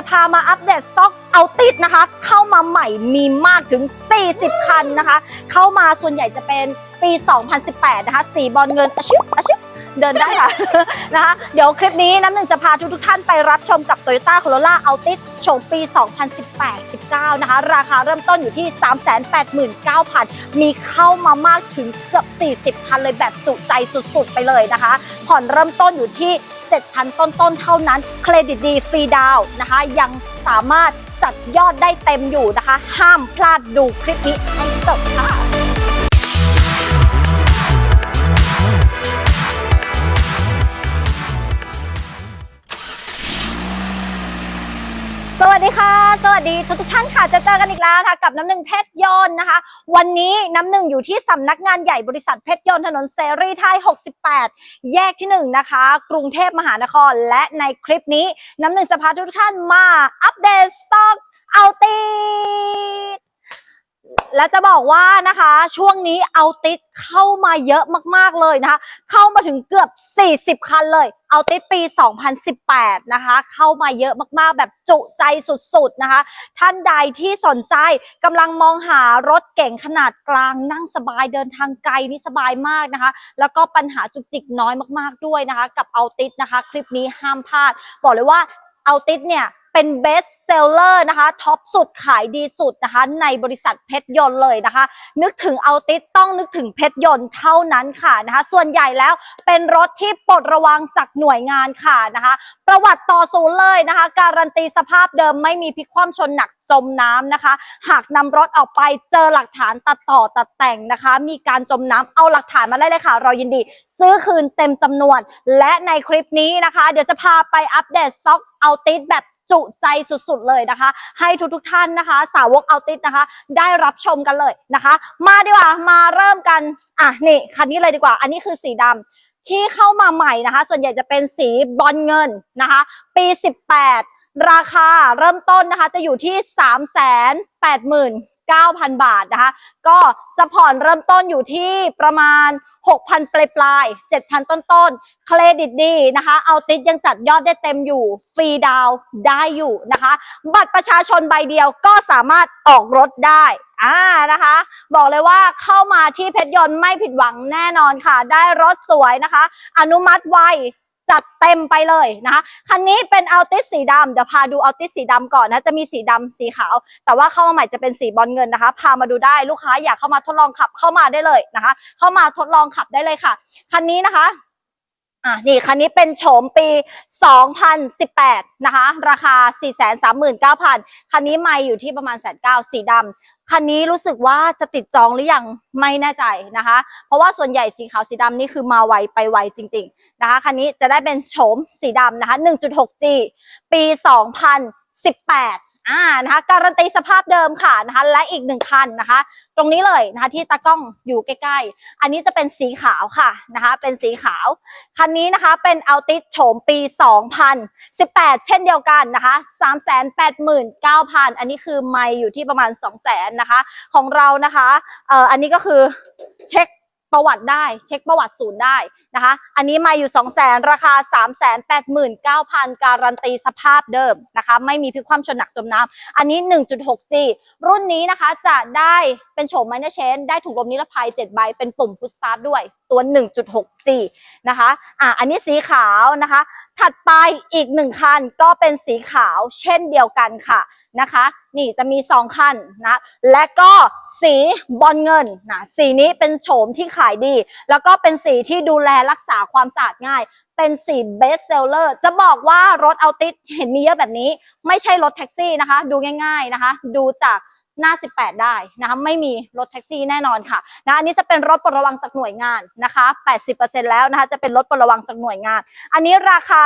จะพามาอัปเดตสต็อกเอาติดนะคะ เข้ามาใหม่มีมากถึง 40 คันนะคะ เข้ามาส่วนใหญ่จะเป็นปี 2018 นะคะ สีบอลเงินอาชิบอาชิบเดินได้ค่ะนะคะ เดี๋ยวคลิปนี้น้ำหนึ่งจะพาทุกทุกท่านไปรับชมกับ Toyota Corolla Altis โฉมปี 2018-19 นะคะ ราคาเริ่มต้นอยู่ที่ 389,000 มีเข้ามามากถึงเกือบ 40 คันเลยแบบจุใจสุดๆ ไปเลยนะคะ ผ่อนเริ่มต้นอยู่ที่ 7,000 ต้นๆ เท่านั้น เครดิตดีฟรีดาวน์นะคะ ยังสามารถจัดยอดได้เต็มอยู่นะคะ ห้ามพลาดดูคลิปนี้ให้จบค่ะ วัสดีค่ะ สวัสดีทุกทุกท่านค่ะ จะเจอกันอีกแล้วค่ะ กับน้ำหนึ่งเพชรยนต์นะคะ วันนี้น้ำหนึ่งอยู่ที่สำนักงานใหญ่บริษัทเพชรยนต์ถนนเสรีไทย 68 แยกที่ 1 นะคะ กรุงเทพมหานคร และในคลิปนี้น้ำหนึ่งจะพาทุกท่านมาอัปเดตสต็อกเอาติด และจะบอกว่านะคะ ช่วงนี้เอาติดเข้ามาเยอะมากๆเลยนะคะ เข้ามาถึงเกือบ 40 คันเลย เอาติดปี 2018 นะคะ เข้ามาเยอะมากๆ แบบจุใจสุดๆนะคะ ท่านใดที่สนใจกำลังมองหารถเก่งขนาดกลางนั่งสบายเดินทางไกลนี่สบายมากนะคะ แล้วก็ปัญหาจุกจิกน้อยมากๆด้วยนะคะ กับเอาติดนะคะ คลิปนี้ห้ามพลาด บอกเลยว่าเอาติดเนี่ย เป็นเบสเซลเลอร์นะคะท็อปสุดขายดีสุดนะคะ ในบริษัทเพชรยนต์เลยนะคะ นึกถึงเอาติดต้องนึกถึงเพชรยนต์เท่านั้นค่ะนะคะ ส่วนใหญ่แล้วเป็นรถที่ปลดระวังจากหน่วยงานค่ะนะคะ ประวัติต่อศูนย์เลยนะคะ การันตีสภาพเดิมไม่มีพลิกคว่ำชนหนักจมน้ำนะคะ หากนำรถออกไปเจอหลักฐานตัดต่อตัดแต่งนะคะ มีการจมน้ำเอาหลักฐานมาได้เลยค่ะ เรายินดี ซื้อคืนเต็มจำนวน และในคลิปนี้นะคะ เดี๋ยวจะพาไปอัปเดตสต็อกเอาติดแบบ จุใจสุดๆเลยนะคะ ให้ทุกๆท่านนะคะ สาวกเอาติดนะคะ ได้รับชมกันเลยนะคะ มาดีกว่ามาเริ่มกันอะนี่คันนี้เลยดีกว่า อันนี้คือสีดำที่เข้ามาใหม่นะคะ ส่วนใหญ่จะเป็นสีบอลเงินนะคะ ปี 18 ราคาเริ่มต้นนะคะ จะอยู่ที่ 3 8 9 0 0 0 บาทนะคะ ก็จะผ่อนเริ่มต้นอยู่ที่ประมาณ 6,000 ปลายปลาย7,000 ต้นต้นเครดิตดีนะคะ เอาติดยังจัดยอดได้เต็มอยู่ ฟรีดาวได้อยู่นะคะ บัตรประชาชนใบเดียวก็สามารถออกรถได้อ่านะคะ บอกเลยว่าเข้ามาที่เพชรยนต์ไม่ผิดหวังแน่นอนค่ะ ได้รถสวยนะคะ อนุมัติไว จัดเต็มไปเลยนะคะคันนี้เป็นอัลติสสีดำเดี๋ยวพาดูอัลติสสีดำก่อนนะจะมีสีดำสีขาว แต่ว่าเข้ามาใหม่จะเป็นสีบอลเงินนะคะ พามาดูได้ลูกค้าอยากเข้ามาทดลองขับเข้ามาได้เลยนะคะ เข้ามาทดลองขับได้เลยค่ะคันนี้นะคะ อะนี่คันนี้เป็นโฉมปี 2018 นะคะ ราคา 439,000 คันนี้ไม่อยู่ที่ประมาณแสนเก้าสีดำคันนี้รู้สึกว่าจะติดจองหรือยังไม่แน่ใจนะคะ เพราะว่าส่วนใหญ่สีขาวสีดำนี่คือมาไวไปไวจริง ๆ นะคะ คันนี้จะได้เป็นโฉมสีดำนะคะ 1.6G ปี 18อ่านะคะการันตีสภาพเดิมค่ะนะคะและอีกหนึ่งคันนะคะ ตรงนี้เลยนะคะที่ตากล้องอยู่ใกล้ๆ อันนี้จะเป็นสีขาวค่ะนะคะเป็นสีขาว คันนี้นะคะเป็นอัลติสโฉมปี 2018 เช่นเดียวกันนะคะ389,000 อันนี้คือไม่อยู่ที่ประมาณ 200,000นะคะของเรานะคะเอ่ออันนี้ก็คือเช็ค ประวัติได้ เช็คประวัติศูนย์ได้นะคะ อันนี้มาอยู่200,000ราคา 389,000 การันตีสภาพเดิมนะคะ ไม่มีพิคว่ำชนหนักจมน้ำอันนี้ 1.6G รุ่นนี้นะคะจะได้เป็นโฉมไมเนอร์เชนได้ถุงลมนิรภัย 7 ใบ เป็นปุ่มพุชสตาร์ทด้วยตัว 1.6G นะคะ อะ อันนี้สีขาวนะคะ ถัดไปอีกหนึ่งคันก็เป็นสีขาวเช่นเดียวกันค่ะ นะคะ นี่จะมีสองคันนะ และก็สีบอลเงินนะสีนี้เป็นโฉมที่ขายดี แล้วก็เป็นสีที่ดูแลรักษาความสะอาดง่าย เป็นสีเบสเซลเลอร์จะบอกว่ารถเอาติสเห็นมีเยอะแบบนี้ ไม่ใช่รถแท็กซี่นะคะ ดูง่ายๆนะคะ ดูจากหน้า 18 ได้นะคะไม่มีรถแท็กซี่แน่นอนค่ะนะอันนี้จะเป็นรถปลดระวังจากหน่วยงานนะคะ 80%แล้วนะคะจะเป็นรถปลดระวังจากหน่วยงาน อันนี้ราคา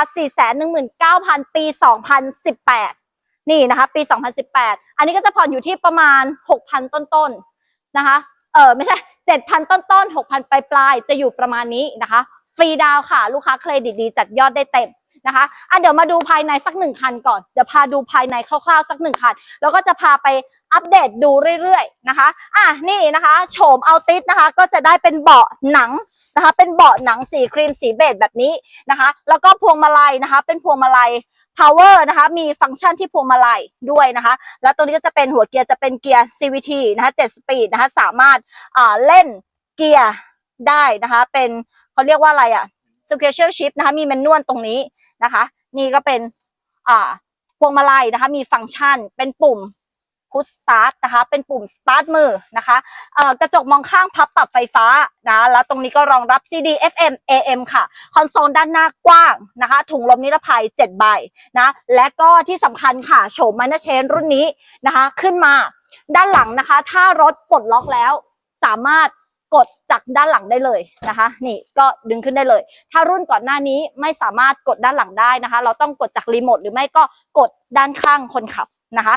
419,000 ปี 2018 นี่นะคะปี 2018 อันนี้ก็จะผ่อนอยู่ที่ประมาณ 6,000 ต้นๆนะคะเออไม่ใช่ 7,000 ต้นๆ6,000 ปลายๆจะอยู่ประมาณนี้นะคะ ฟรีดาวค่ะ ลูกค้าเครดิตดีจัดยอดได้เต็มนะคะอะเดี๋ยวมาดูภายในสักหนึ่งคันก่อน เดี๋ยวพาดูภายในคร่าวๆสักหนึ่งคัน แล้วก็จะพาไปอัปเดตดูเรื่อยๆนะคะ อะนี่นะคะ โฉมเอาติสนะคะ ก็จะได้เป็นเบาะหนังนะคะ เป็นเบาะหนังสีครีมสีเบจแบบนี้นะคะ แล้วก็พวงมาลัยนะคะ เป็นพวงมาลัย power นะคะ มีฟังก์ชันที่พวงมาลัยด้วยนะคะ แล้วตรงนี้ก็จะเป็นหัวเกียร์จะเป็นเกียร์ CVT นะคะ7 speed นะคะ สามารถเล่นเกียร์ได้นะคะ เป็นเขาเรียกว่าอะไรอะ sequential shift นะคะ มีแมนนวลตรงนี้นะคะ นี่ก็เป็นอ่าพวงมาลัยนะคะ มีฟังก์ชันเป็นปุ่ม push start นะคะ เป็นปุ่ม start มือนะคะกระจกมองข้างพับปรับไฟฟ้านะแล้วตรงนี้ก็รองรับ CD FM AM ค่ะ คอนโซลด้านหน้ากว้างนะคะ ถุงลมนิรภัย 7 ใบนะและก็ที่สำคัญค่ะโฉมมาเนเชนรุ่นนี้นะคะ ขึ้นมาด้านหลังนะคะ ถ้ารถปลดล็อกแล้วสามารถกดจากด้านหลังได้เลยนะคะ นี่ก็ดึงขึ้นได้เลย ถ้ารุ่นก่อนหน้านี้ไม่สามารถกดด้านหลังได้นะคะ เราต้องกดจากรีโมทหรือไม่ก็กดด้านข้างคนขับนะคะ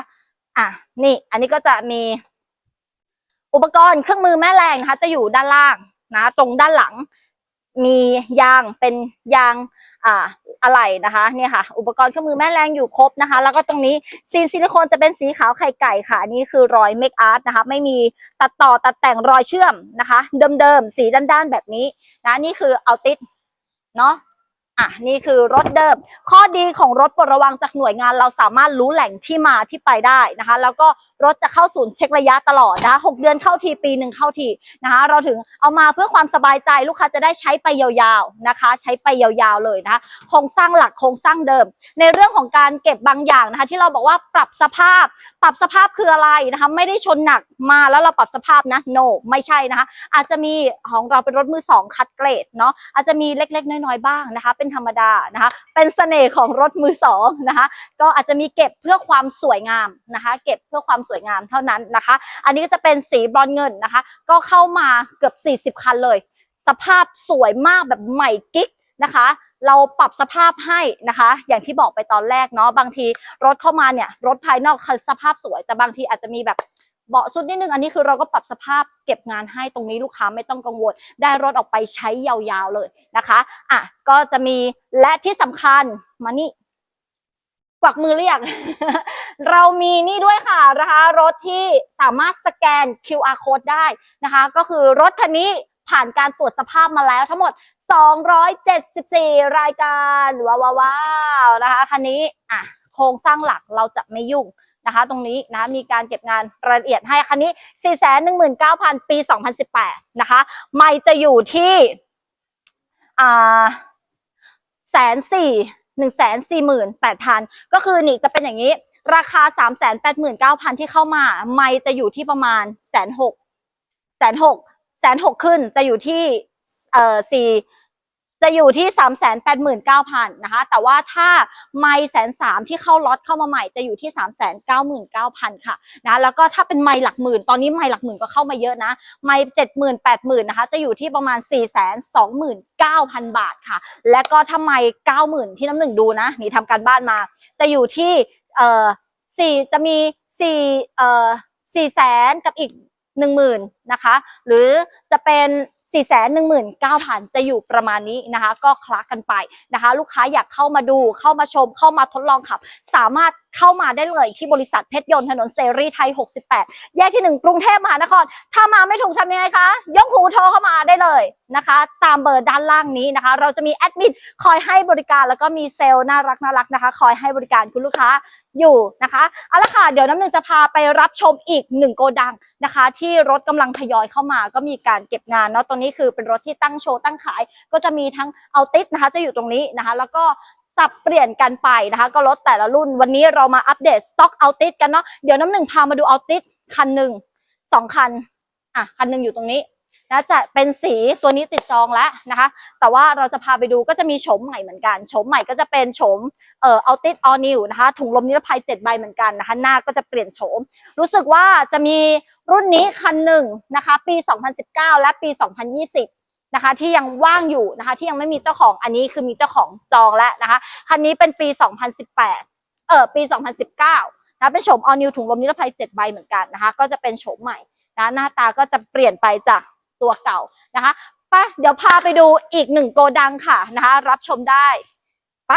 อะนี่ อันนี้ก็จะมีอุปกรณ์เครื่องมือแม่แรงนะคะ จะอยู่ด้านล่างนะ ตรงด้านหลัง มียางเป็นยางอ่าอะไรนะคะเนี่ยค่ะ อุปกรณ์เครื่องมือแม่แรงอยู่ครบนะคะ แล้วก็ตรงนี้ซีนซิลิโคนจะเป็นสีขาวไข่ไก่ค่ะอันนี้คือรอยเมคอาร์ตนะคะ ไม่มีตัดต่อตัดแต่งรอยเชื่อมนะคะ เดิมๆ สีด้านๆแบบนี้นะนี่คือเอาติดเนาะ อะนี่คือรถเดิม ข้อดีของรถปลดระวังจากหน่วยงานเราสามารถรู้แหล่งที่มาที่ไปได้นะคะ แล้วก็ รถจะเข้าศูนย์เช็คระยะตลอดนะคะหกเดือนเข้าทีปีหนึ่งเข้าทีนะคะเราถึงเอามาเพื่อความสบายใจลูกค้าจะได้ใช้ไปยาวๆนะคะ ใช้ไปยาวๆเลยนะคะโครงสร้างหลักโครงสร้างเดิม ในเรื่องของการเก็บบางอย่างนะคะ ที่เราบอกว่าปรับสภาพ ปรับสภาพคืออะไรนะคะ ไม่ได้ชนหนักมาแล้วเราปรับสภาพนะ no ไม่ใช่นะคะ อาจจะมีของเราเป็นรถมือสองคัดเกรดเนาะอาจจะมีเล็กๆ น้อยๆบ้างนะคะ เป็นธรรมดานะคะ เป็นเสน่ห์ของรถมือสองนะคะ ก็อาจจะมีเก็บเพื่อความสวยงามนะคะ เก็บเพื่อความสวยงามเท่านั้นนะคะ อันนี้ก็จะเป็นสีบรอนเงินนะคะ ก็เข้ามาเกือบ 40 คันเลย สภาพสวยมากแบบใหม่กิ๊กนะคะ เราปรับสภาพให้นะคะ อย่างที่บอกไปตอนแรกเนาะบางทีรถเข้ามาเนี่ยรถภายนอกคือสภาพสวย แต่บางทีอาจจะมีแบบเบาะสุดนิดนึงอันนี้คือเราก็ปรับสภาพเก็บงานให้ตรงนี้ลูกค้าไม่ต้องกังวล ได้รถออกไปใช้ยาวๆเลยนะคะอะก็จะมีและที่สำคัญมานี่ กวักมือเรียก เรามีนี่ด้วยค่ะนะคะรถที่สามารถสแกน QR code ได้นะคะ ก็คือรถคันนี้ผ่านการตรวจสภาพมาแล้วทั้งหมด 274 รายการว้าวว้าวนะคะคันนี้อะโครงสร้างหลักเราจะไม่ยุ่งนะคะ ตรงนี้นะมีการเก็บงานรายละเอียดให้คันนี้ 419,000 ปี 2018 นะคะ ไม่จะอยู่ที่อ่าแสนสี่ หนึ่งแสนสี่หมื่นแปดพันก็คือนี่จะเป็นอย่างนี้ ราคาสามแสนแปดหมื่นเก้าพันที่เข้ามา ไม่จะอยู่ที่ประมาณแสนหกแสนหกแสนหกขึ้นจะอยู่ที่เอ่อสี่ จะอยู่ที่สามแสนแปดหมื่นเก้าพันนะคะ แต่ว่าถ้าไม่แสนสามที่เข้าล็อตเข้ามาใหม่จะอยู่ที่สามแสนเก้าหมื่นเก้าพันค่ะนะแล้วก็ถ้าเป็นไม่หลักหมื่น ตอนนี้ไม่หลักหมื่นก็เข้ามาเยอะนะ ไม่เจ็ดหมื่นแปดหมื่นนะคะ จะอยู่ที่ประมาณสี่แสนสองหมื่นเก้าพันบาทค่ะ และก็ถ้าไม่เก้าหมื่นที่น้ำหนึ่งดูนะ นี่ทำการบ้านมา จะอยู่ที่เอ่อสี่จะมีสี่เอ่อสี่แสนกับอีกหนึ่งหมื่นนะคะ หรือจะเป็น สี่แสนหนึ่งหมื่นเก้าพันจะอยู่ประมาณนี้นะคะ ก็คละกันไปนะคะ ลูกค้าอยากเข้ามาดูเข้ามาชม เข้ามาทดลองขับ สามารถเข้ามาได้เลยที่บริษัทเพชรยนต์ถนนเซรีไทย 68 แยกที่ 1 กรุงเทพมหานคร ถ้ามาไม่ถูกทำยังไงคะ ยกหูโทรเข้ามาได้เลยนะคะ ตามเบอร์ด้านล่างนี้นะคะ เราจะมีแอดมินคอยให้บริการแล้วก็มีเซลล์น่ารักน่ารักนะคะ คอยให้บริการคุณลูกค้าอยู่นะคะเอาละค่ะเดี๋ยวน้ำหนึ่งจะพาไปรับชมอีกหนึ่งโกดังนะคะ ที่รถกำลังทยอยเข้ามาก็มีการเก็บงานเนาะตัวนี้คือเป็นรถที่ตั้งโชว์ตั้งขาย ก็จะมีทั้งเอาติสนะคะจะอยู่ตรงนี้นะคะ แล้วก็สับเปลี่ยนกันไปนะคะ ก็รถแต่ละรุ่นวันนี้เรามาอัปเดตสต็อกเอาติสกันเนาะเดี๋ยวน้ำหนึ่งพามาดูเอาติสคันหนึ่งสองคันอะคันหนึ่งอยู่ตรงนี้ นะจะเป็นสีตัวนี้ติดจองแล้วนะคะ แต่ว่าเราจะพาไปดูก็จะมีโฉมใหม่เหมือนกันโฉมใหม่ก็จะเป็นโฉมเอ่อเอาติสออนิวนะคะ ถุงลมนิรภัย7ใบเหมือนกันนะคะ หน้าก็จะเปลี่ยนโฉม รู้สึกว่าจะมีรุ่นนี้คันหนึ่งนะคะ ปี 2019 และปี 2020นะคะที่ยังว่างอยู่นะคะที่ยังไม่มีเจ้าของอันนี้คือมีเจ้าของจองแล้วนะคะคันนี้เป็นปี 2018 เออปี 2019นะเป็นโฉม all new ถุงลมนิรภัย7ใบเหมือนกันนะคะก็จะเป็นโฉมใหม่นะหน้าตาก็จะเปลี่ยนไปจาก ตัวเก่านะคะไปเดี๋ยวพาไปดูอีกหนึ่งโกดังค่ะนะคะ รับชมได้ ไป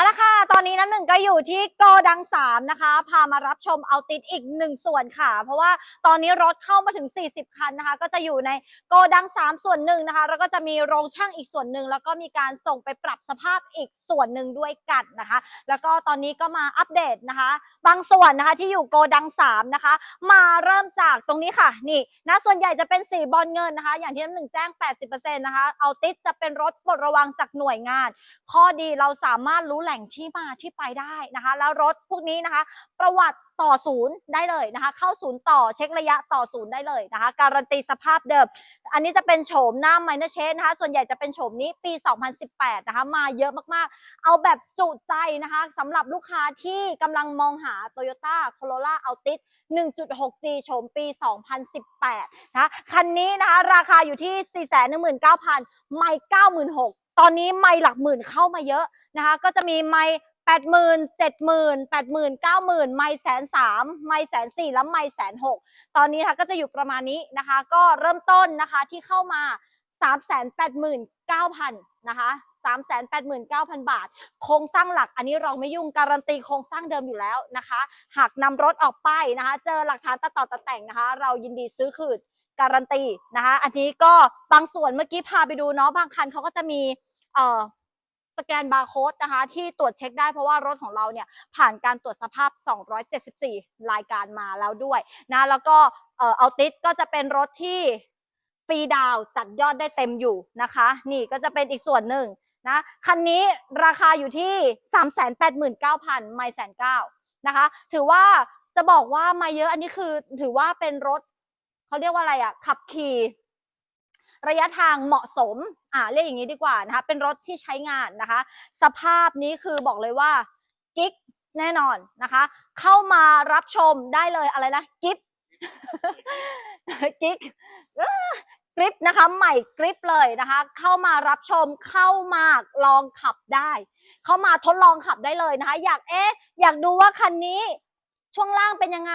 เอาละค่ะ ตอนนี้น้ำหนึ่งก็อยู่ที่โกดังสามนะคะ พามารับชมเอาติดอีกหนึ่งส่วนค่ะ เพราะว่าตอนนี้รถเข้ามาถึง 40 คันนะคะ ก็จะอยู่ในโกดังสามส่วนหนึ่งนะคะ แล้วก็จะมีโรงช่างอีกส่วนหนึ่ง แล้วก็มีการส่งไปปรับสภาพอีกส่วนหนึ่งด้วยกันนะคะ แล้วก็ตอนนี้ก็มาอัปเดตนะคะ บางส่วนนะคะที่อยู่โกดังสามนะคะ มาเริ่มจากตรงนี้ค่ะ นี่นะ ส่วนใหญ่จะเป็นสีบอลเงินนะคะ อย่างที่น้ำหนึ่งแจ้ง 80%นะคะ เอาติดจะเป็นรถปลดระวังจากหน่วยงาน ข้อดีเราสามารถรู้แหล่งที่มาที่ไปได้นะคะ แล้วรถพวกนี้นะคะ ประวัติต่อศูนย์ได้เลยนะคะ เข้าศูนย์ต่อเช็คระยะต่อศูนย์ได้เลยนะคะ การันตีสภาพเดิม อันนี้จะเป็นโฉมหน้าไมเนอร์เชนนะคะ ส่วนใหญ่จะเป็นโฉมนี้ปี 2018 นะคะ มาเยอะมากๆ เอาแบบจุใจนะคะสำหรับลูกค้าที่กำลังมองหา Toyota Corolla Altis 1.6G โฉมปี 2018 นะคะ คันนี้นะคะ ราคาอยู่ที่ 419,000 ไม่ 96,000ตอนนี้ไม่หลักหมื่นเข้ามาเยอะ นะคะ ก็จะมีไม่แปดหมื่นเจ็ดหมื่นแปดหมื่นเก้าหมื่นไม่แสนสามไม่แสนสี่แล้วไม่แสนหกตอนนี้นะคะก็จะอยู่ประมาณนี้นะคะ ก็เริ่มต้นนะคะที่เข้ามาสามแสนแปดหมื่นเก้าพันนะคะสามแสนแปดหมื่นเก้าพันบาท โครงสร้างหลักอันนี้เราไม่ยุ่งการันตีโครงสร้างเดิมอยู่แล้วนะคะ หากนำรถออกไปนะคะ เจอหลักฐานตัดต่อตัดแต่งนะคะ เรายินดีซื้อคืนการันตีนะคะ อันนี้ก็บางส่วนเมื่อกี้พาไปดูเนาะบางคันเขาก็จะมีเอ่อ สแกนบาร์โค้ดนะคะ ที่ตรวจเช็คได้เพราะว่ารถของเราเนี่ยผ่านการตรวจสภาพ 274 รายการมาแล้วด้วยนะแล้วก็เอาติสก็จะเป็นรถที่ฟรีดาวจัดยอดได้เต็มอยู่นะคะ นี่ก็จะเป็นอีกส่วนหนึ่งนะคันนี้ราคาอยู่ที่ 3 8 9 0 0 0 ไม่แสนเก้านะคะ ถือว่าจะบอกว่ามาเยอะอันนี้คือถือว่าเป็นรถเขาเรียกว่าอะไรอะขับขี่ระยะทางเหมาะสม อ่าเรียกอย่างนี้ดีกว่านะคะ เป็นรถที่ใช้งานนะคะ สภาพนี้คือบอกเลยว่ากิ๊กแน่นอนนะคะ เข้ามารับชมได้เลยอะไรนะกิ๊บกิ๊กกริปนะคะใหม่กริปเลยนะคะ เข้ามารับชมเข้ามาลองขับได้ เข้ามาทดลองขับได้เลยนะคะ อยากเอ๊ะอยากดูว่าคันนี้ ช่วงล่างเป็นยังไง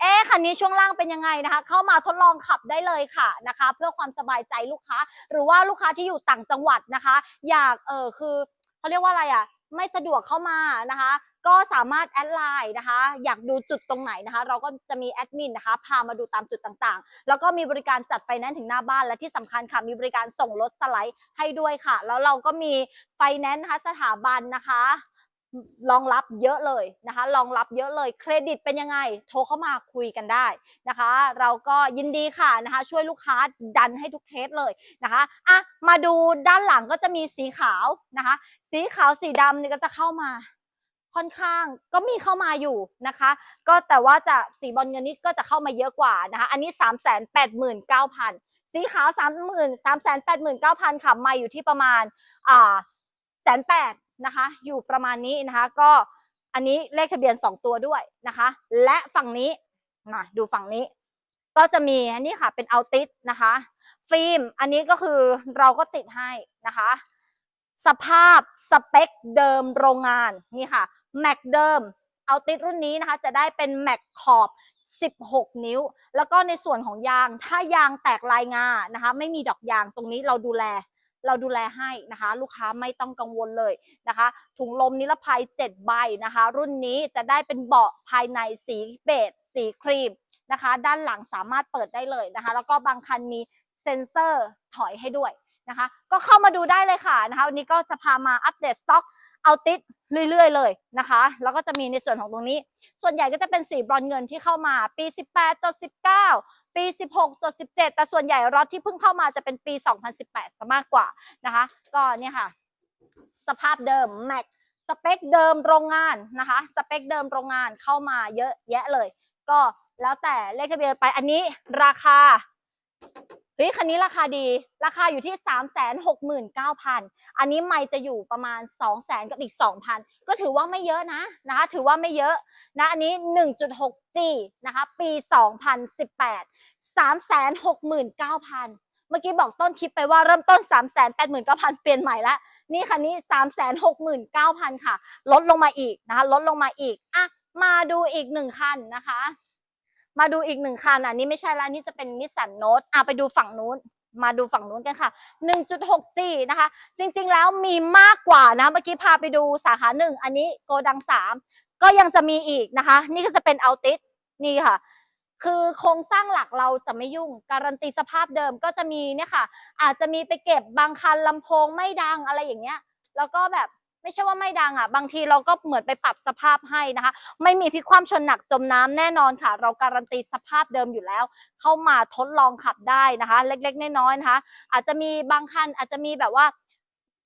เอ๊ะคันนี้ช่วงล่างเป็นยังไงนะคะ เข้ามาทดลองขับได้เลยค่ะนะคะ เพื่อความสบายใจลูกค้า หรือว่าลูกค้าที่อยู่ต่างจังหวัดนะคะ อยากเออคือเขาเรียกว่าอะไรอะไม่สะดวกเข้ามานะคะ ก็สามารถแอดไลน์นะคะ อยากดูจุดตรงไหนนะคะ เราก็จะมีแอดมินนะคะ พามาดูตามจุดต่างๆ แล้วก็มีบริการจัดไฟแนนซ์ถึงหน้าบ้านและที่สำคัญค่ะ มีบริการส่งรถสไลด์ให้ด้วยค่ะ แล้วเราก็มีไฟแนนซ์นะคะสถาบันนะคะ รองรับเยอะเลยนะคะรองรับเยอะเลยเครดิตเป็นยังไง โทรเข้ามาคุยกันได้นะคะ เราก็ยินดีค่ะนะคะ ช่วยลูกค้าดันให้ทุกเคสเลยนะคะอะมาดูด้านหลังก็จะมีสีขาวนะคะ สีขาวสีดำนี่ก็จะเข้ามาค่อนข้างก็มีเข้ามาอยู่นะคะ ก็แต่ว่าจะสีบอลเงินนี่ก็จะเข้ามาเยอะกว่านะคะ อันนี้สามแสนแปดหมื่นเก้าพันสีขาวสามหมื่นสามแสนแปดหมื่นเก้าพันค่ะมาอยู่ที่ประมาณอ่าแสนแปด นะคะ อยู่ประมาณนี้นะคะ ก็อันนี้เลขทะเบียนสองตัวด้วยนะคะ และฝั่งนี้มาดูฝั่งนี้ ก็จะมีอันนี้ค่ะเป็นเอาติสนะคะ ฟิล์มอันนี้ก็คือเราก็ติดให้นะคะ สภาพสเปคเดิมโรงงานนี่ค่ะแม็กเดิมเอาติดรุ่นนี้นะคะ จะได้เป็นแม็กขอบ 16 นิ้ว แล้วก็ในส่วนของยางถ้ายางแตกลายงานะคะ ไม่มีดอกยางตรงนี้เราดูแล เราดูแลให้นะคะ ลูกค้าไม่ต้องกังวลเลยนะคะ ถุงลมนิรภัย 7 ใบนะคะ รุ่นนี้จะได้เป็นเบาะภายในสีเบจสีครีมนะคะ ด้านหลังสามารถเปิดได้เลยนะคะ แล้วก็บางคันมีเซ็นเซอร์ถอยให้ด้วยนะคะ ก็เข้ามาดูได้เลยค่ะนะคะวันนี้ก็จะพามาอัปเดตสต็อกเอาติดเรื่อยๆ เลยนะคะ แล้วก็จะมีในส่วนของตรงนี้ ส่วนใหญ่ก็จะเป็นสีบรอนเงินที่เข้ามาปี 18จด19 ปี 16จด17 แต่ส่วนใหญ่รถที่เพิ่งเข้ามาจะเป็นปี 2018ซะมากกว่านะคะ ก็เนี่ยค่ะ สภาพเดิมแม็กสเปคเดิมโรงงานนะคะ สเปคเดิมโรงงานเข้ามาเยอะแยะเลย ก็แล้วแต่เลขทะเบียนไปอันนี้ราคา ฮ้ยคันนี้ราคาดี ราคาอยู่ที่ 3 6 9 0 0 0 อันนี้ไม่จะอยู่ประมาณ 2 0 0 0 0 0 กับอีก 2,000 ก็ถือว่าไม่เยอะนะนะคะ ถือว่าไม่เยอะนะ อันนี้ 1.6G นะคะ ปี 2018 369,000 เมื่อกี้บอกต้นคลิปไปว่าเริ่มต้น 389,000 เปลี่ยนใหม่ละ นี่คันนี้ 369,000 ค่ะ ลดลงมาอีกนะคะ ลดลงมาอีก อะ มาดูอีกหนึ่งคันนะคะ มาดูอีกหนึ่งคันอันนี้ไม่ใช่แล้วนี่จะเป็นนิสสันโนตอะไปดูฝั่งนู้น มาดูฝั่งนู้นกันค่ะ 1.6G นะคะ จริงๆแล้วมีมากกว่านะ เมื่อกี้พาไปดูสาขาหนึ่งอันนี้โกดังสามก็ยังจะมีอีกนะคะ นี่ก็จะเป็นเอาติสนี่ค่ะ คือโครงสร้างหลักเราจะไม่ยุ่ง การันตีสภาพเดิมก็จะมีเนี่ยค่ะ อาจจะมีไปเก็บบางคันลำโพงไม่ดังอะไรอย่างเงี้ย แล้วก็แบบ ไม่ใช่ว่าไม่ดังอะ บางทีเราก็เหมือนไปปรับสภาพให้นะคะ ไม่มีพลิกความชนหนักจมน้ำแน่นอนค่ะ เราการันตีสภาพเดิมอยู่แล้ว เข้ามาทดลองขับได้นะคะ เล็กๆน้อยๆนะคะ อาจจะมีบางคันอาจจะมีแบบว่า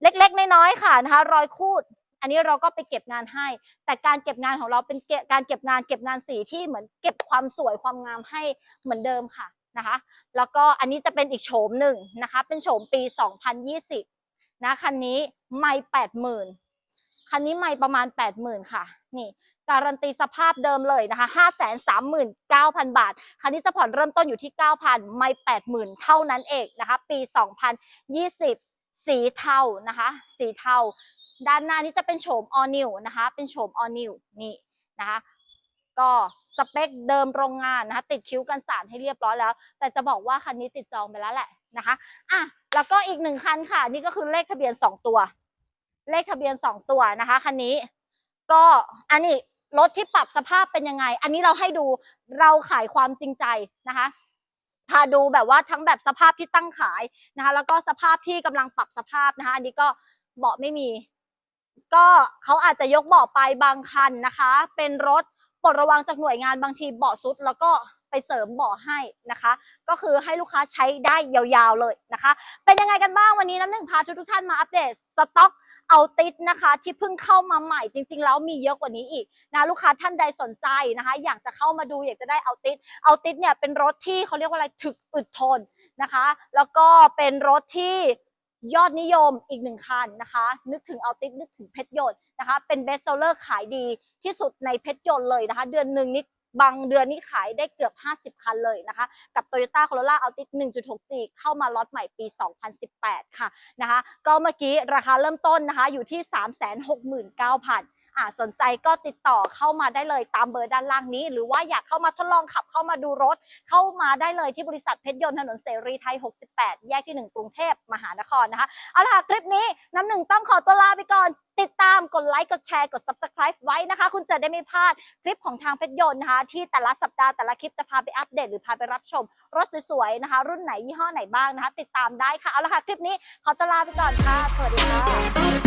เล็กๆน้อยๆค่ะนะคะ รอยคูด อันนี้เราก็ไปเก็บงานให้ แต่การเก็บงานของเราเป็นเก็บการเก็บงาน เก็บงานสีที่เหมือนเก็บความสวยความงามให้เหมือนเดิมค่ะนะคะ แล้วก็อันนี้จะเป็นอีกโฉมหนึ่งนะคะ เป็นโฉมปี 2020นะคันนี้ไม่แปดหมื่น คันนี้ไม่ประมาณแปดหมื่นค่ะ นี่ การันตีสภาพเดิมเลยนะคะห้าแสนสามหมื่นเก้าพันบาท คันนี้จะผ่อนเริ่มต้นอยู่ที่เก้าพันไม่แปดหมื่นเท่านั้นเองนะคะ ปีสองพันยี่สิบสีเทานะคะ สีเทา ด้านหน้านี้จะเป็นโฉม all new นะคะ เป็นโฉม all new นี่นะคะ ก็สเปคเดิมโรงงานนะคะ ติดคิ้วกันสารให้เรียบร้อยแล้ว แต่จะบอกว่าคันนี้ติดจองไปแล้วแหละนะคะ อะ แล้วก็อีกหนึ่งคันค่ะ นี่ก็คือเลขทะเบียนสองตัว เลขทะเบียนสองตัวนะคะคันนี้ ก็อันนี้รถที่ปรับสภาพเป็นยังไง อันนี้เราให้ดูเราขายความจริงใจนะคะพาดูแบบว่าทั้งแบบสภาพที่ตั้งขายนะคะ แล้วก็สภาพที่กำลังปรับสภาพนะคะ อันนี้ก็เบาะไม่มี ก็เขาอาจจะยกเบาะไปบางคันนะคะ เป็นรถปลดระวังจากหน่วยงานบางทีเบาะซุดแล้วก็ ไปเสริมบาะให้นะคะ ก็คือให้ลูกค้าใช้ได้ยาวๆเลยนะคะ เป็นยังไงกันบ้างวันนี้น้ำหนึ่งพาทุกท่านมาอัปเดตสต็อกเอาติดนะคะ ที่เพิ่งเข้ามาใหม่จริง ๆ แล้วมีเยอะกว่านี้อีกนะลูกค้าท่านใดสนใจนะคะ อยากจะเข้ามาดูอยากจะได้เอาติดเอาติดเนี่ยเป็นรถที่เขาเรียกว่าอะไรถึกอึดทนนะคะ แล้วก็เป็นรถที่ยอดนิยมอีกหนึ่งคันนะคะ นึกถึงเอาติดนึกถึงเพชรยนต์นะคะ เป็นเบสเซลเลอร์ขายดีที่สุดในเพชรยนต์เลยนะคะ เดือนหนึ่งนี่ บางเดือนนี่ขายได้เกือบ 50 คันเลยนะคะ กับ Toyota Corolla Altis 1.64 เข้ามาล็อตใหม่ปี 2018 ค่ะนะคะ ก็เมื่อกี้ราคาเริ่มต้นนะคะอยู่ที่ 369,000 สนใจก็ติดต่อเข้ามาได้เลยตามเบอร์ด้านล่างนี้ หรือว่าอยากเข้ามาทดลองขับเข้ามาดูรถ เข้ามาได้เลยที่บริษัทเพชรยนต์ถนนเสรีไทย 68 แยกที่ 1 กรุงเทพมหานครนะคะเอาล่ะคลิปนี้น้ำหนึ่งต้องขอตัวลาไปก่อน ติดตามกดไลค์กดแชร์กด subscribe ไว้นะคะ คุณจะได้ไม่พลาดคลิปของทางเพชรยนต์นะคะที่แต่ละสัปดาห์แต่ละคลิปจะพาไปอัปเดตหรือพาไปรับชม รถสวยๆนะคะ รุ่นไหนยี่ห้อไหนบ้างนะคะ ติดตามได้ค่ะเอาละค่ะคลิปนี้ขอตัวลาไปก่อนค่ะสวัสดีค่ะ